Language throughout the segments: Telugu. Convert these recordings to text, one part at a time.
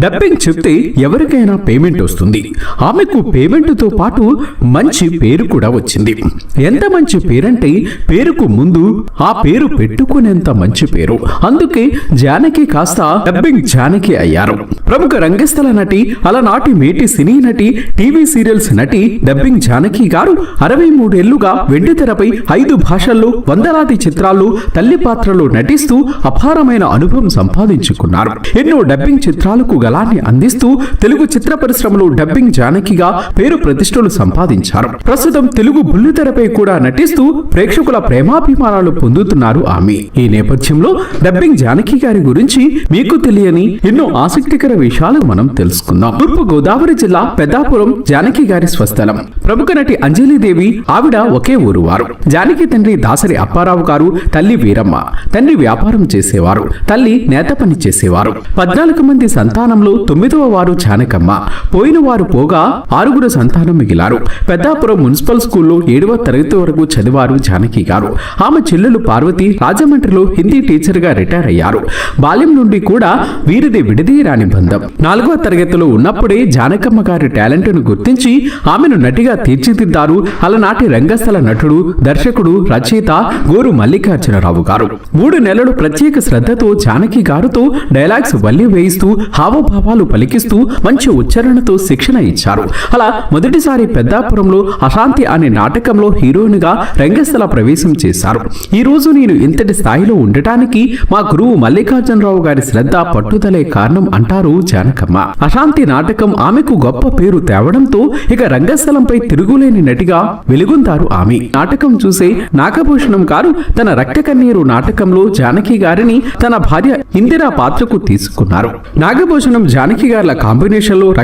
డబ్బింగ్ చెప్తే ఎవరికైనా పేమెంట్ వస్తుంది. ఆమెకు పేమెంట్తో పాటు మంచి పేరు కూడా వచ్చింది. ఎంత మంచి పేరంటే పేరుకు ముందు ఆ పేరు పెట్టుకునేంత మంచి పేరు. అందుకే జానకి కాస్త డబ్బింగ్ జానకి అయ్యారు. ప్రముఖ రంగస్థల నటి అలనాటి మేటి సినీ నటి టీవీ సీరియల్స్ నటి డబ్బింగ్ జానకి గారు అరవై మూడేళ్ళుగా వెండితెరపై ఐదు భాషల్లో వందలాది చిత్రాల్లో తల్లి పాత్రలో నటిస్తూ అపారమైన అనుభవం సంపాదించుకున్నారు. ఎన్నో డబ్బింగ్ చిత్రాలకు గళాన్ని అందిస్తూ తెలుగు చిత్ర పరిశ్రమలో డబ్బింగ్ జానకిగా పేరు ప్రతిష్టలు సంపాదించారు. ప్రస్తుతం తెలుగు బుల్లితెరపై కూడా నటిస్తూ ప్రేక్షకుల ప్రేమాభిమానాలు పొందుతున్నారు ఆమె. ఈ నేపథ్యంలో డబ్బింగ్ జానకి గారి గురించి మీకు తెలియని ఎన్నో ఆసక్తికర విషయాలు మనం తెలుసుకుందాం. తూర్పు గోదావరి జిల్లా పెద్దాపురం జానకి గారి స్వస్థలం. ప్రముఖ నటి అంజలిదేవి ఆవిడ ఒకే ఊరు వారు. జానకి తండ్రి దాసరి అప్పారావు గారు తల్లి వీరమ్మ. తండ్రి వ్యాపారం చేసేవారు. తల్లి నేత పని చేసేవారు. పద్నాలుగు మంది సంతానం సంతానంలో తొమ్మిదవ వారు జానకమ్మ పోయిన వారు పోగా ఆరుగురు సంతానం మిగిలారు. పెద్దాపురం మున్సిపల్ స్కూల్లో ఏడవ తరగతి వరకు చదివారు జానకి గారు. ఆమె చెల్లెలు పార్వతి రాజమండ్రిలో హిందీ టీచర్గా రిటైర్ అయ్యారు. బాల్యం నుండి కూడా వీరిది విడదీయరాని బంధం. నాలుగవ తరగతిలో ఉన్నప్పుడే జానకమ్మ గారి టాలెంట్ను గుర్తించి ఆమెను నటిగా తీర్చిదిద్దారు. అలనాటి రంగస్థల నటుడు దర్శకుడు రచయిత గోరు మల్లికార్జునరావు గారు. మూడు నెలలు ప్రత్యేక శ్రద్ధతో జానకి గారితో డైలాగ్స్ వల్లి వేయిస్తూ హావభావాలు పలికిస్తూ మంచి ఉచ్చారణతో శిక్షణ ఇచ్చారు. అలా మొదటిసారి పెద్దాపురంలో అశాంతి అనే నాటకంలో హీరోయిన్గా రంగస్థల ప్రవేశం చేశారు. ఈ రోజు నేను ఇంతటి స్థాయిలో ఉండటానికి మా గురువు మల్లికార్జునరావు గారి శ్రద్ధ పట్టుదలే కారణం అంటారు జానకమ్మ. అశాంతి నాటకం ఆమెకు గొప్ప పేరు తేవడంతో ఇక రంగస్థలంపై తిరుగులేని నటిగా వెలుగొందారు ఆమె. నాటకం చూసే నాగభూషణం గారు తన రక్త కన్నీరు నాటకంలో జానకి గారిని తన భార్య ఇందిరా పాత్రకు తీసుకున్నారు. నాగభూషణం జానకి గార్ల కాంబినేషన్లో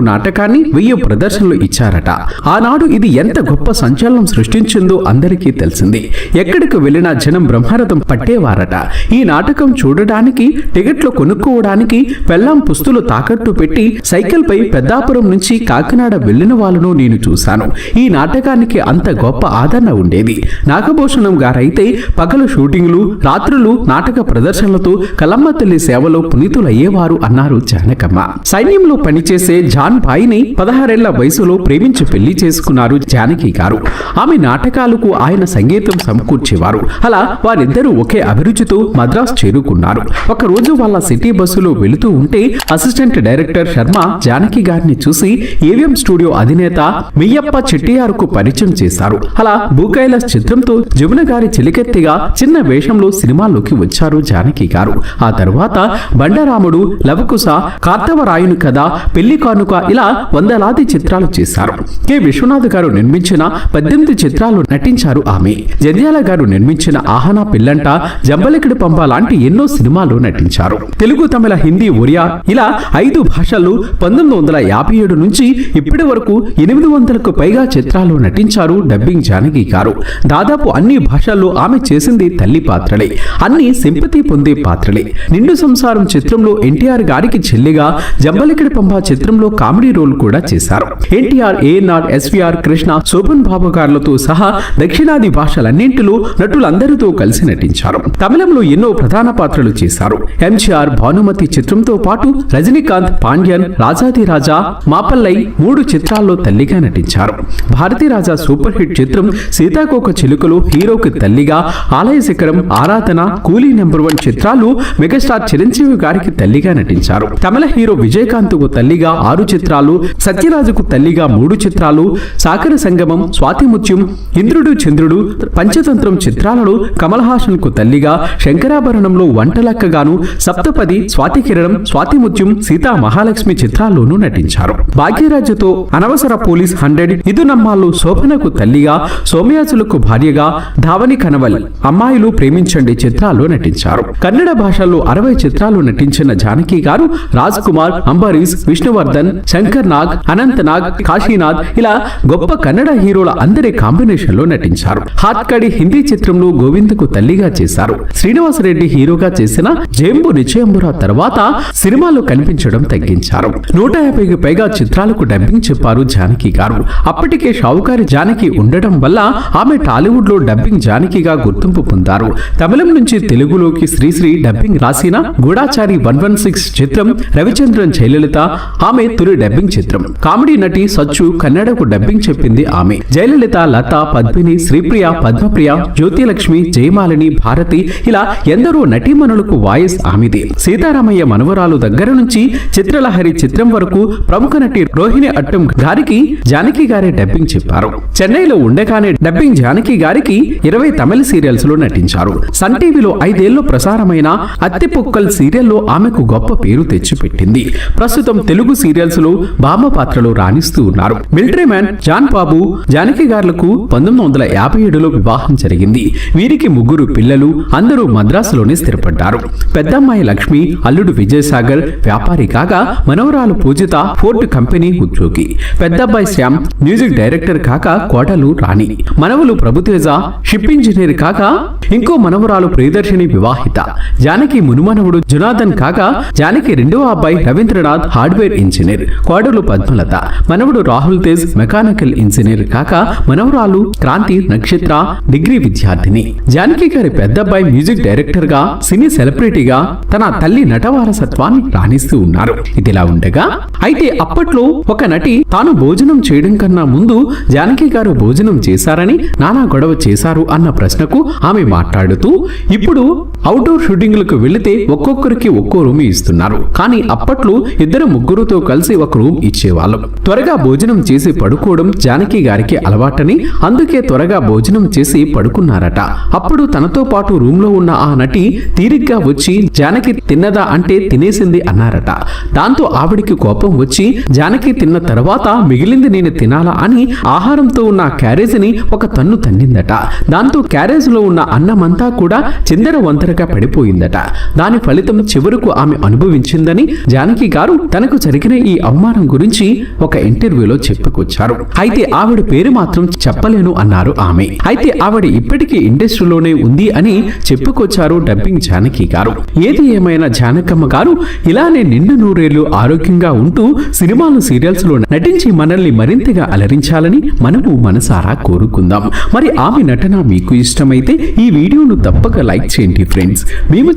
నాటకాన్ని వెయ్యి ప్రదర్శనలు ఇచ్చారట. ఆనాడు ఇది ఎంత గొప్ప సంచలనం సృష్టించిందో అందరికీ తెలిసింది. ఎక్కడికి వెళ్ళినా జనం బ్రహ్మరథం పట్టేవారట. ఈ నాటకం చూడడానికి టికెట్లు కొనుక్కోవడానికి పెళ్ళాం పుస్తులు తాకట్టు పెట్టి సైకిల్ పై పెద్దాపురం నుంచి కాకినాడ వెళ్ళిన వాళ్ళను నేను చూశాను. ఈ నాటకానికి అంత గొప్ప ఆదరణ ఉండేది. నాగభూషణం గారైతే పగలు షూటింగ్లు రాత్రులు నాటక ప్రదర్శనలతో కలమ్మ తల్లి సేవలో పునీతులయ్యేవారు అన్నారు జానకమ్మ. సైన్యంలో పనిచేసే జాన్ భాయిని పదహారేళ్ళ వయసులో ప్రేమించి పెళ్ళి చేసుకున్నారు జానకి గారు. ఆమె నాటకాలకు ఆయన సంగీతం సమకూర్చేవారు. అలా వారిద్దరూ ఒకే అభిరుచితో మద్రాస్ చేరుకున్నారు. ఒకరోజు వాళ్ళ సిటీ బస్సులో వెళుతూ ఉంటే అసిస్టెంట్ డైరెక్టర్ శర్మ జానకి గారిని చూసి ఏవిఎం స్టూడియో అధినేత మెయ్యప్ప చెట్టియారుకు పరిచయం చేశారు. అలా భూకైలాస్ చిత్రంతో జమున గారి చిలికెత్తిగా చిన్న వేషంలో సినిమాల్లోకి వచ్చారు జానకి గారు. ఆ తరువాత బండరాముడు లవకుశ కార్తవరాయుని కథ పెళ్ళి కానుక ఇలా వందలాది చిత్రాలు చేశారు. కె. విశ్వనాథ్ గారు నిర్మించిన పద్దెనిమిది చిత్రాలు నటించారు ఆమె. జంధ్యాల గారు నిర్మించిన ఆహనా పిల్లంట జంబలికిడి పంప లాంటి ఎన్నో సినిమాలు నటించారు. తెలుగు తమిళ హిందీ ఒరియా ఇలా ఐదు భాషలు పంతొమ్మిది వందల యాభై ఏడు నుంచి ఇప్పటి వరకు ఎనిమిది వందలకు పైగా చిత్రాలు నటించారు డబ్బింగ్ జానకి గారు. దాదాపు అన్ని భాషల్లో ఆమె చేసింది తల్లి పాత్రలే. అన్ని సింపతి పొందే పాత్రలే. నిండు సంసారం చిత్రంలో ఎన్టీఆర్ గారికి చెల్లిగా జంబలికడి పంప చిత్రంలో కామెడీ రోల్ కూడా చేశారు. NTR ANR SVR Krishna Shoban Babu గారులతో సహా దక్షిణాది భాషలన్నింటిలో నటులందరితో కలిసి నటించారు. తమిళంలో ఎన్నో ప్రధాన పాత్రలు చేశారు. ఎంజీఆర్ భానుమతి చిత్రంతో పాటు రజనీకాంత్ పాండ్యన్ రాజాది రాజా మాపల్లై మూడు చిత్రాల్లో తల్లిగా నటించారు. భారతీ రాజా సూపర్ హిట్ చిత్రం సీతాకోక చిలుకలో హీరోకి తల్లిగా ఆలయ శిఖరం ఆరాధన కూలీ నెంబర్ వన్ చిత్రాలు మెగాస్టార్ చిరంజీవి గారికి తల్లిగా నటించారు. తమిళ హీరో విజయకాంత్కు తల్లిగా ఆరు చిత్రాలు సత్యరాజుకు తల్లిగా మూడు చిత్రాలు సాకర సంగమం స్వాతిముత్యం ఇంద్రుడు చంద్రుడు పంచతంత్రం చిత్రాలలో కమల్ హాసన్కు తల్లిగా శంకరాభరణంలో వంటలక్కగాను సప్తపది స్వాతి కిరణం స్వాతిముత్యం సీతా మహాలక్ష్మి చిత్రాల్లోనూ నటించారు. భాగ్యరాజ్యతో అనవసర పోలీస్ హండ్రెడ్ ఇదు నమ్మాలు శోభనకు తల్లిగా సోమయాజులకు భార్యగా ధావని కనవల్ అమ్మాయిలు ప్రేమించండి చిత్రాల్లో నటించారు. కన్నడ భాష భాషల్లో అరవై చిత్రాలు నటించిన జానకి గారు రాజ్ కుమార్ అంబరీష్ విష్ణువర్ధన్ శంకర్ నాగ్ అనంత్ నాగ్ కాశీనాథ్ ఇలా గొప్ప కన్నడ హీరోల అందరి కాంబినేషన్లో నటించారు. హాత్కడి హిందీ చిత్రంలో గోవిందకు తల్లిగా చేశారు. శ్రీనివాసరెడ్డి హీరోగా చేసిన జేంబు నిచయంబుర తర్వాత సినిమాలో కనిపించడం తగ్గించారు. నూట యాభైకి పైగా చిత్రాలకు డబ్బింగ్ చెప్పారు జానకి గారు. అప్పటికే షావుకారి జానకి ఉండడం వల్ల ఆమె టాలీవుడ్లో డబ్బింగ్ జానకిగా గుర్తింపు పొందారు. తమిళం నుంచి తెలుగులోకి శ్రీశ్రీ డబ్బింగ్ రాసిన గూఢాచారి వన్ వన్ సిక్స్ చిత్రం చిత్రం రవిచంద్రన్ జయలలిత ఆమె తొలి డబ్బింగ్ చిత్రం. కామెడీ నటి సచ్చు కన్నడకు డబ్బింగ్ చెప్పింది ఆమె. జయలలిత లత పద్మిని శ్రీప్రియ పద్మప్రియ జ్యోతిలక్ష్మి జయమాలిని భారతి ఇలా ఎందరో నటీమణులకు వాయిస్ ఆమెది. సీతారామయ్య మనవరాలు దగ్గర నుంచి చిత్రలహరి చిత్రం వరకు ప్రముఖ నటి రోహిణి అట్టం గారికి జానకి గారే డబ్బింగ్ చెప్పారు. చెన్నైలో ఉండగానే డబ్బింగ్ జానకి గారికి ఇరవై తమిళ సీరియల్స్లో నటించారు. సన్ టీవీలో ఐదేళ్ళు ప్రసారమైన అత్తి అత్తిపొక్కల్ సీరియల్లో ఆమెకు గొప్ప పేరు తెచ్చిపెట్టింది. ప్రస్తుతం తెలుగు సీరియల్స్లో బామ్మ పాత్రలో రాణిస్తూ ఉన్నారు. Military man John Babu Janaki గారులకు పంతొమ్మిది వందల యాభై ఏడులో వివాహం జరిగింది. వీరికి ముగ్గురు పిల్లలు అందరూ మద్రాసులోనే స్థిరపడ్డారు. పెద్దమ్మాయి లక్ష్మి అల్లుడు విజయసాగర్ వ్యాపారి కాగా మనవరాలు పూజిత ఫోర్ట్ కంపెనీ ఉద్యోగి. పెద్దబ్బాయి శ్యామ్ మ్యూజిక్ డైరెక్టర్ కాక కోటలు రాణి. మనవలు ప్రభుతేజ షిప్ ఇంజనీర్ కాక ఇంకో మనవరాలు ప్రియదర్శిని వివాహిత. జానకి జానకి మునుమానవుడు జునాథన్ కాగా జానకి రెండవ అబ్బాయి రవీంద్రనాథ్ హార్డ్వేర్ ఇంజనీర్ కోడలు పద్మలత మనవడు రాహుల్ తేజ్ మెకానికల్ ఇంజనీర్ కాక మనవరాలు క్రాంతి నక్షత్ర డిగ్రీ విద్యార్థిని. జానకి గారి పెద్దబ్బాయి మ్యూజిక్ డైరెక్టర్గా సినీ సెలబ్రిటీగా తన తల్లి నటవారసత్వాన్ని రాణిస్తూ ఉన్నారు. ఇదిలా ఉండగా అయితే అప్పట్లో ఒక నటి తాను భోజనం చేయడం కన్నా ముందు జానకి గారు భోజనం చేశారని నానా గొడవ చేశారు అన్న ప్రశ్నకు ఆమె మాట్లాడుతూ ఇప్పుడు అవుట్డోర్ షూటింగ్లకు వెళితే ఒక్కొక్కరికి ఒక్కో రూమ్ ఇస్తున్నారు. కానీ అప్పట్లో ఇద్దరు ముగ్గురుతో కలిసి ఒక రూమ్ ఇచ్చేవాళ్ళం. త్వరగా భోజనం చేసి పడుకోవడం జానకి గారికి అలవాటని అందుకే త్వరగా భోజనం చేసి పడుకున్నారట. అప్పుడు తనతో పాటు రూమ్లో ఉన్న ఆ నటి తీరిగ్గా వచ్చి జానకి తిన్నదా అంటే తినేసింది అన్నారట. దాంతో ఆవిడికి కోపం వచ్చి జానకి తిన్న తర్వాత మిగిలింది నేను తినాలా అని ఆహారంతో ఉన్న క్యారేజీని ఒక తన్ను తన్నిందట. దాంతో క్యారేజ్లో ఉన్న అన్నమంతా కూడా చిందర వంతరగా పడిపోయిందట. దాని ఫలితం చివరకు ఆమె అనుభవించిందని జానకి గారు తనకు జరిగిన ఈ అవమానం గురించి ఒక ఇంటర్వ్యూలో చెప్పుకొచ్చారు. అయితే ఆవిడ పేరు మాత్రం చెప్పలేను అన్నారు ఆమె. అయితే ఆవిడ ఇప్పటికీ ఇండస్ట్రీలోనే ఉంది అని చెప్పుకొచ్చారు డబ్బింగ్ జానకి గారు. ఏది ఏమైనా జానకమ్మ గారు ఇలానే నిండు నూరేళ్ళు ఆరోగ్యంగా ఉంటూ సినిమాలు సీరియల్స్లో నటించి మనల్ని మరింతగా అలరించాలని మనము మనసారా కోరుకుందాం. మరి ఆమె నటన మీకు ఇష్టమైతే ఈ వీడియోను తప్పక లైక్ చేయండి ఫ్రెండ్స్. మేము